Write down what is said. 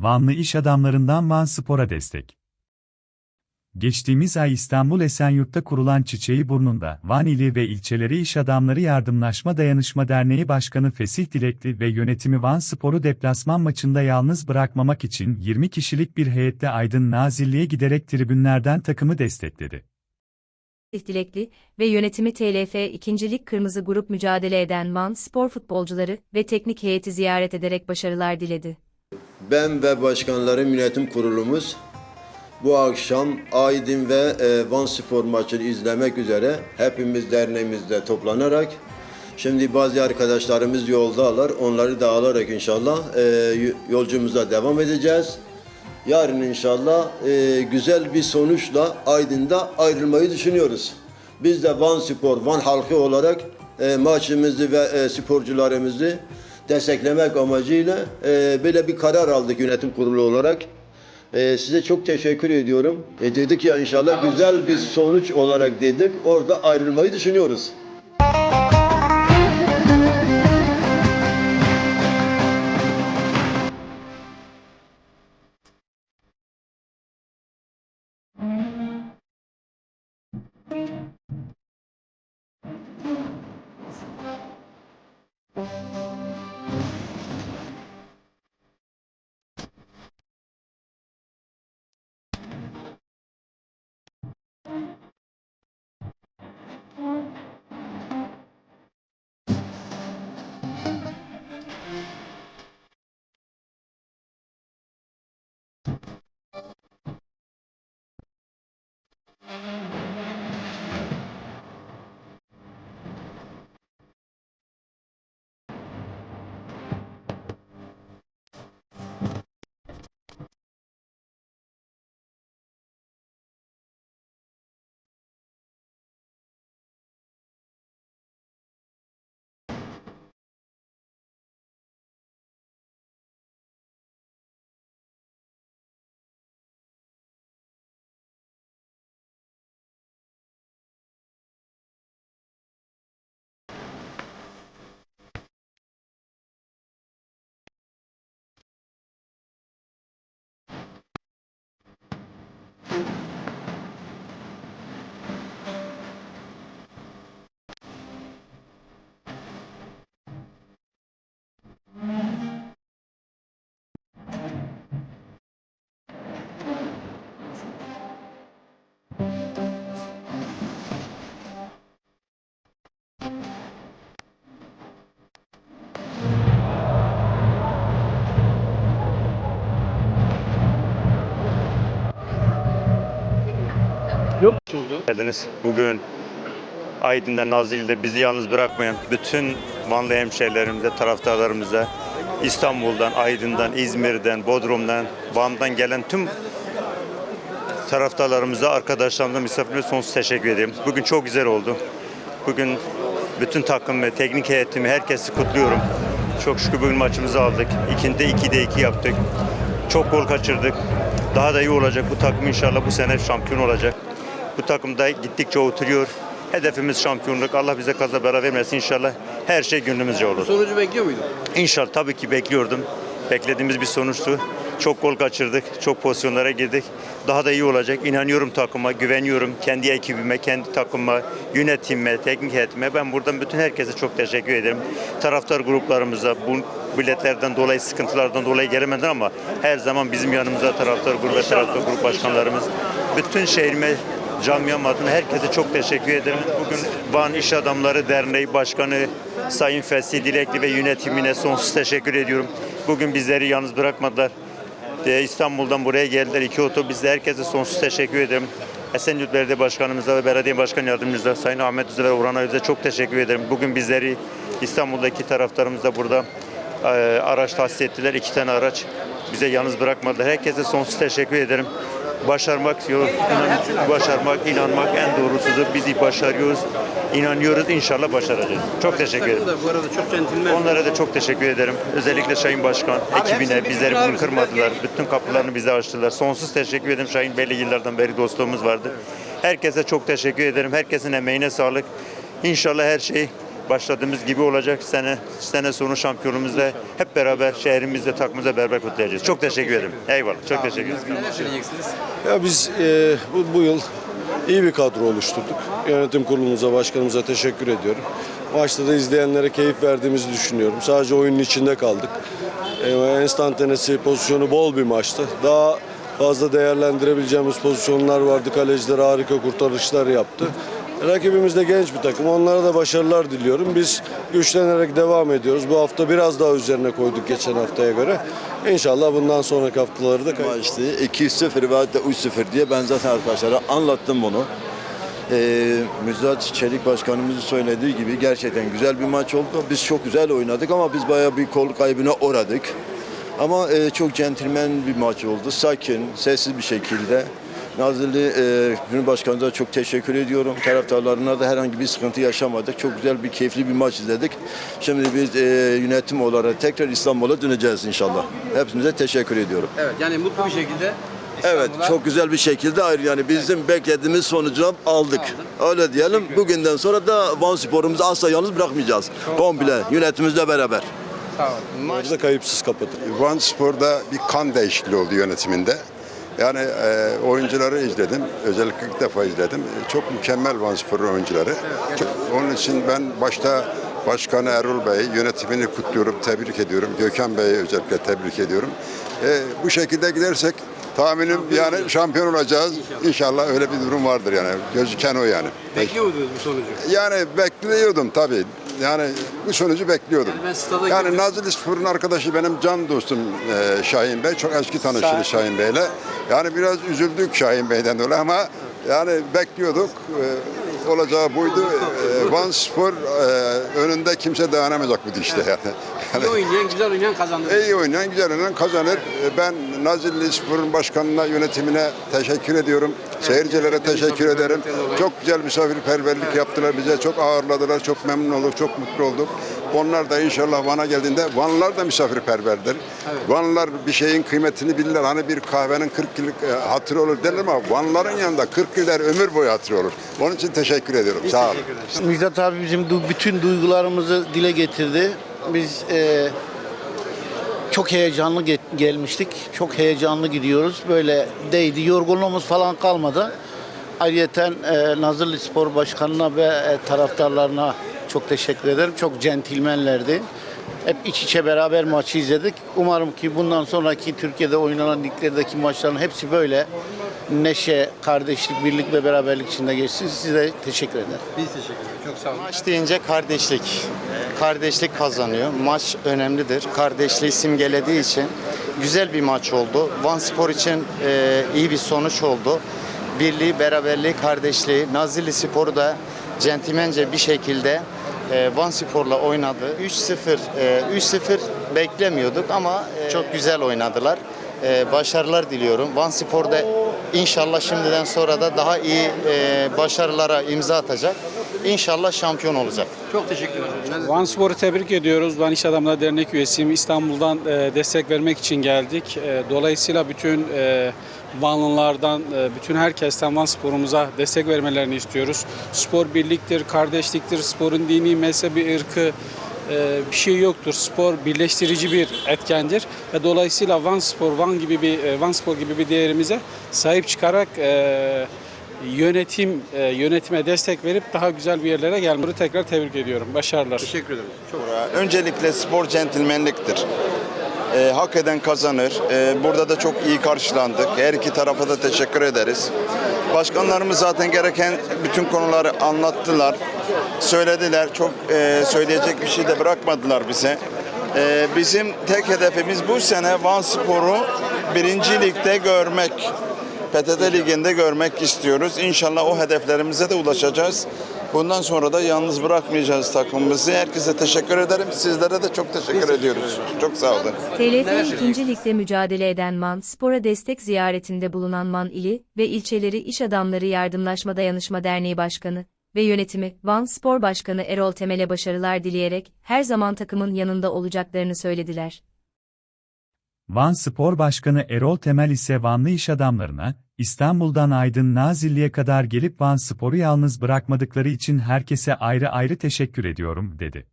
Vanlı iş adamlarından Van Spor'a destek. Geçtiğimiz ay İstanbul Esenyurt'ta kurulan Çiçeği Burnu'nda Van ili ve ilçeleri İş Adamları Yardımlaşma Dayanışma Derneği Başkanı Fesih Dilekli ve yönetimi Van Spor'u deplasman maçında yalnız bırakmamak için 20 kişilik bir heyetle Aydın Nazilli'ye giderek tribünlerden takımı destekledi. Dilekli ve yönetimi TLF 2. Lig Kırmızı Grup mücadele eden Van spor futbolcuları ve teknik heyeti ziyaret ederek başarılar diledi. Ben ve başkanlarım yönetim kurulumuz bu akşam Aydın ve e, Van Spor maçını izlemek üzere hepimiz derneğimizde toplanarak şimdi bazı arkadaşlarımız yoldalar. Onları da alarak inşallah e, yolcumuza devam edeceğiz. Yarın inşallah e, güzel bir sonuçla Aydın'da ayrılmayı düşünüyoruz. Biz de Van Spor, Van halkı olarak e, maçımızı ve e, sporcularımızı desteklemek amacıyla e, böyle bir karar aldık yönetim kurulu olarak. E, size çok teşekkür ediyorum. E, dedik ya inşallah güzel bir sonuç olarak dedik. Orada ayrılmayı düşünüyoruz. Geldiniz. Bugün Aydın'da, Nazilli'de bizi yalnız bırakmayan bütün Vanlı hemşehrilerimize, taraftarlarımıza, İstanbul'dan, Aydın'dan, İzmir'den, Bodrum'dan, Van'dan gelen tüm taraftarlarımıza, arkadaşlarımıza, misafirlerime sonsuz teşekkür ederim. Bugün çok güzel oldu. Bugün bütün takımı, teknik heyetimi, herkesi kutluyorum. Çok şükür bugün maçımızı aldık. İkinde 2'de 2 yaptık. Çok gol kaçırdık. Daha da iyi olacak. Bu takım inşallah bu sene şampiyon olacak. Bu takımda gittikçe oturuyor. Hedefimiz şampiyonluk. Allah bize kaza bela vermesin inşallah. Her şey gönlümüzce olur. Sonucu bekliyor muydun? İnşallah tabii ki bekliyordum. Beklediğimiz bir sonuçtu. Çok gol kaçırdık, çok pozisyonlara girdik. Daha da iyi olacak. İnanıyorum takıma, güveniyorum kendi ekibime, kendi takıma, yönetimime, teknik heyetime. Ben buradan bütün herkese çok teşekkür ederim. Taraftar gruplarımıza, bu biletlerden dolayı, sıkıntılardan dolayı gelemediler ama her zaman bizim yanımızda taraftar grubu ve taraftar grup başkanlarımız. Bütün şehrime Camiam adına herkese çok teşekkür ederim. Bugün Van İş Adamları Derneği Başkanı Sayın Fesih Dilekli ve yönetimine sonsuz teşekkür ediyorum. Bugün bizleri yalnız bırakmadılar. Ee, İstanbul'dan buraya geldiler. iki otobüsle herkese sonsuz teşekkür ederim. Esenyurt Belediye Başkanımıza ve Belediye Başkan Yardımcımıza Sayın Ahmet Üzer ve Orhan Öz'e çok teşekkür ederim. Bugün bizleri İstanbul'daki taraftarımız da burada e, araç tahsis ettiler. iki tane araç bize yalnız bırakmadılar. Herkese sonsuz teşekkür ederim. Başarmak, inan- başarmak, inanmak en doğrusudur. Bizi başarıyoruz, inanıyoruz. İnşallah başaracağız. Çok teşekkür ederim. Bu arada çok centilmen. Onlara da çok teşekkür ederim. Özellikle Şahin Başkan, ekibine, bizleri bugün kırmadılar. Bütün kapılarını bize açtılar. Sonsuz teşekkür ederim. Şahin Bey'le yıllardan beri dostluğumuz vardı. Herkese çok teşekkür ederim. Herkesin emeğine sağlık. İnşallah her şey başladığımız gibi olacak. Sene sene sonu şampiyonumuzda hep beraber şehrimizde takımımızla beraber kutlayacağız. Çok teşekkür ederim. Eyvallah. Çok teşekkür ederim. Neler söyleyeceksiniz? Ya biz e, bu, bu yıl iyi bir kadro oluşturduk. Yönetim kurulumuza, başkanımıza teşekkür ediyorum. Maçta da izleyenlere keyif verdiğimizi düşünüyorum. Sadece oyunun içinde kaldık. E, enstantanesi pozisyonu bol bir maçtı. Daha fazla değerlendirebileceğimiz pozisyonlar vardı. Kaleciler harika kurtarışlar yaptı. Rakibimiz de genç bir takım. Onlara da başarılar diliyorum. Biz güçlenerek devam ediyoruz. Bu hafta biraz daha üzerine koyduk geçen haftaya göre. İnşallah bundan sonraki haftaları da kay- maçtı. 2-0 ve hatta 3-0 diye ben zaten arkadaşlara anlattım bunu. Ee, Müjdat Çelik Başkanımızın söylediği gibi gerçekten güzel bir maç oldu. Biz çok güzel oynadık ama biz bayağı bir kol kaybına uğradık. Ama e, çok centilmen bir maç oldu. Sakin, sessiz bir şekilde. Nazilli e, Cumhurbaşkanımıza çok teşekkür ediyorum. Taraftarlarına da herhangi bir sıkıntı yaşamadık. Çok güzel bir, keyifli bir maç izledik. Şimdi biz e, yönetim olarak tekrar İstanbul'a döneceğiz inşallah. Hepinize teşekkür ediyorum. Evet yani mutlu bir şekilde Evet, çok güzel bir şekilde ayrı yani bizim beklediğimiz sonucu aldık. Öyle diyelim. Bugünden sonra da Van Spor'umuzu asla yalnız bırakmayacağız. Komple yönetimimizle beraber. Sağ olun. Maçı da kayıpsız kapatır. Van Spor'da bir kan değişikliği oldu yönetiminde. Yani e, oyuncuları izledim. Özellikle ilk defa izledim. Çok mükemmel Van Spor'un oyuncuları. Çok- onun için ben başta Başkanı Erol Bey yönetimini kutluyorum, tebrik ediyorum. Gökhan Bey'i özellikle tebrik ediyorum. E, bu şekilde gidersek tahminim yani şampiyon olacağız. İnşallah öyle bir durum vardır yani. Gözüken o yani. Bekliyor muydunuz bu sonucu? Yani bekliyordum tabii. Yani bu sonucu bekliyordum. Yani ben stada Yani. Nazilli Spor'un arkadaşı benim can dostum e, Şahin Bey. Çok eski tanışırız Şahin Bey'le. Yani biraz üzüldük Şahin Bey'den dolayı ama yani bekliyorduk. E, olacağı buydu. E, Van Spor e, önünde kimse dayanamayacak bu dişte yani. İyi oynayan, güzel oynayan kazandı. İyi oynayan, güzel oynayan kazanır. E, Ben Nazilli Spor'un başkanına, yönetimine teşekkür ediyorum. Seyircilere teşekkür ederim. Çok güzel misafirperverlik yaptılar bize. Çok ağırladılar. Çok memnun olduk. Çok mutlu olduk. Onlar da inşallah Van'a geldiğinde Vanlılar da misafirperverdir. Vanlılar bir şeyin kıymetini bilirler. Hani bir kahvenin 40 yıllık e, hatırı olur derler ama Vanlıların yanında 40 yıllar ömür boyu hatırı olur. Onun için teşekkür ediyorum. Sağ olun. Müjdat abi bizim du- bütün duygularımızı dile getirdi. Biz e, çok heyecanlı ge- gelmiştik. Çok heyecanlı gidiyoruz. Böyle değdi. Yorgunluğumuz falan kalmadı. Ayrıca e, Nazırlı Spor Başkanı'na ve e, taraftarlarına çok teşekkür ederim. Çok centilmenlerdi. Hep iç içe beraber maçı izledik. Umarım ki bundan sonraki Türkiye'de oynanan liglerdeki maçların hepsi böyle neşe, kardeşlik, birlik ve beraberlik içinde geçsin. Size teşekkür ederim. Biz teşekkür ederiz. Çok sağ olun. Maç deyince kardeşlik. Kardeşlik kazanıyor. Maç önemlidir. Kardeşliği simgelediği için güzel bir maç oldu. Van Spor için e, iyi bir sonuç oldu. Birliği, beraberliği, kardeşliği. Nazilli Spor'u da centilmence bir şekilde e, Van Spor'la oynadı. 3-0 e, 3-0 beklemiyorduk ama e, çok güzel oynadılar. E, başarılar diliyorum. Van Spor'da inşallah şimdiden sonra da daha iyi e, başarılara imza atacak. İnşallah şampiyon olacak. Çok teşekkür ederim. Van Spor'u tebrik ediyoruz. Ben İş Adamları Dernek üyesiyim. İstanbul'dan e, destek vermek için geldik. E, dolayısıyla bütün e, Vanlılardan, e, bütün herkesten Van Spor'umuza destek vermelerini istiyoruz. Spor birliktir, kardeşliktir. Sporun dini, mezhebi, ırkı e, bir şey yoktur. Spor birleştirici bir etkendir ve dolayısıyla Van Spor, Van gibi bir Van Spor gibi bir değerimize sahip çıkarak e, yönetim e, yönetime destek verip daha güzel bir yerlere gelmeleri tekrar tebrik ediyorum. Başarılar. Teşekkür ederim. Çok Öncelikle spor centilmenliktir. Ee, hak eden kazanır. Ee, burada da çok iyi karşılandık. Her iki tarafa da teşekkür ederiz. Başkanlarımız zaten gereken bütün konuları anlattılar. Söylediler. Çok e, söyleyecek bir şey de bırakmadılar bize. Ee, bizim tek hedefimiz bu sene Van Spor'u birinci ligde görmek. PTT Ligi'nde görmek istiyoruz. İnşallah o hedeflerimize de ulaşacağız. Bundan sonra da yalnız bırakmayacağız takımımızı. Herkese teşekkür ederim. Sizlere de çok teşekkür ediyoruz. Çok sağ olun. TLF 2. Lig'de mücadele eden Man Spor'a destek ziyaretinde bulunan Man ili ve ilçeleri İş Adamları Yardımlaşma Dayanışma Derneği Başkanı ve yönetimi Van Spor Başkanı Erol Temel'e başarılar dileyerek her zaman takımın yanında olacaklarını söylediler. Van Spor Başkanı Erol Temel ise Vanlı iş adamlarına, İstanbul'dan Aydın Nazilli'ye kadar gelip Van Spor'u yalnız bırakmadıkları için herkese ayrı ayrı teşekkür ediyorum, dedi.